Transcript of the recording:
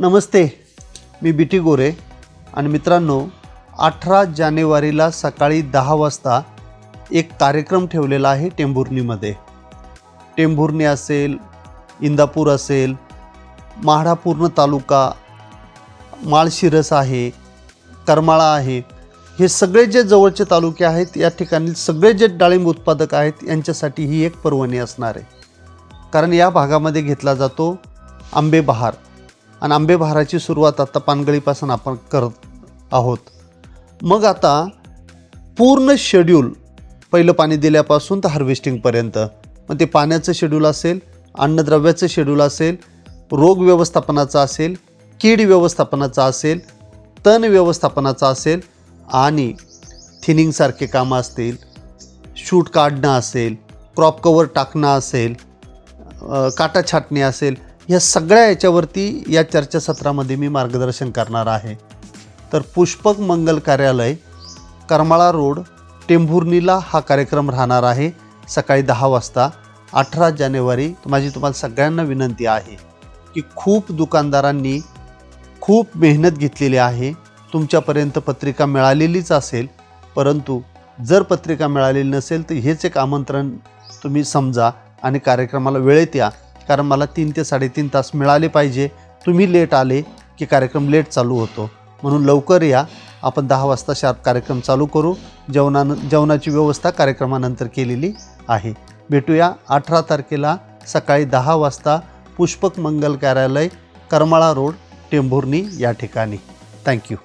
नमस्ते मी बी T गोरे आणि मित्रांनो अठरा जानेवारीला सकाळी दहा वाजता एक कार्यक्रम ठेवलेला आहे टेंभुर्णीमध्ये. टेंभुर्णी असेल इंदापूर असेल माढा पूर्ण तालुका माळशिरस आहे करमाळा आहे हे सगळे जे जवळचे तालुके आहेत या ठिकाणी सगळे जे डाळिंब उत्पादक आहेत यांच्यासाठी ही एक पर्वणी असणार आहे. कारण या भागामध्ये घेतला जातो आंबे बहार आणि आंबे बहाराची सुरुवात आता पानगळीपासून आपण करत आहोत. मग आता पूर्ण शेड्यूल पहिलं पाणी दिल्यापासून तर हार्वेस्टिंगपर्यंत मग ते पाण्याचं शेड्यूल असेल अन्नद्रव्याचं शेड्यूल असेल रोग व्यवस्थापनाचं असेल कीड व्यवस्थापनाचं असेल तण व्यवस्थापनाचं असेल आणि थिनिंगसारखे कामं असतील शूट काढणं असेल क्रॉप कवर टाकणं असेल काटा छाटणी असेल या सगळ्या याच्यावरती या चर्चासत्रामध्ये मी मार्गदर्शन करणार आहे. तर पुष्पक मंगल कार्यालय करमाळा रोड टेंभुर्णीला हा कार्यक्रम राहणार आहे सकाळी दहा वाजता अठरा जानेवारी. माझी तुम्हाला सगळ्यांना विनंती आहे की खूप दुकानदारांनी खूप मेहनत घेतलेली आहे. तुमच्यापर्यंत पत्रिका मिळालेलीच असेल परंतु जर पत्रिका मिळालेली नसेल तर हेच एक आमंत्रण तुम्ही समजा आणि कार्यक्रमाला वेळेत या कारण मला तीन ते साडेतीन तास मिळाले पाहिजे. तुम्ही लेट आले की कार्यक्रम लेट चालू होतो. म्हणून लवकर या. आपण दहा वाजता शार्प कार्यक्रम चालू करू. जेवणान जेवणाची व्यवस्था कार्यक्रमानंतर केलेली आहे. भेटूया अठरा तारखेला सकाळी दहा वाजता पुष्पक मंगल कार्यालय करमाळा रोड टेंभुर्णी या ठिकाणी. थँक्यू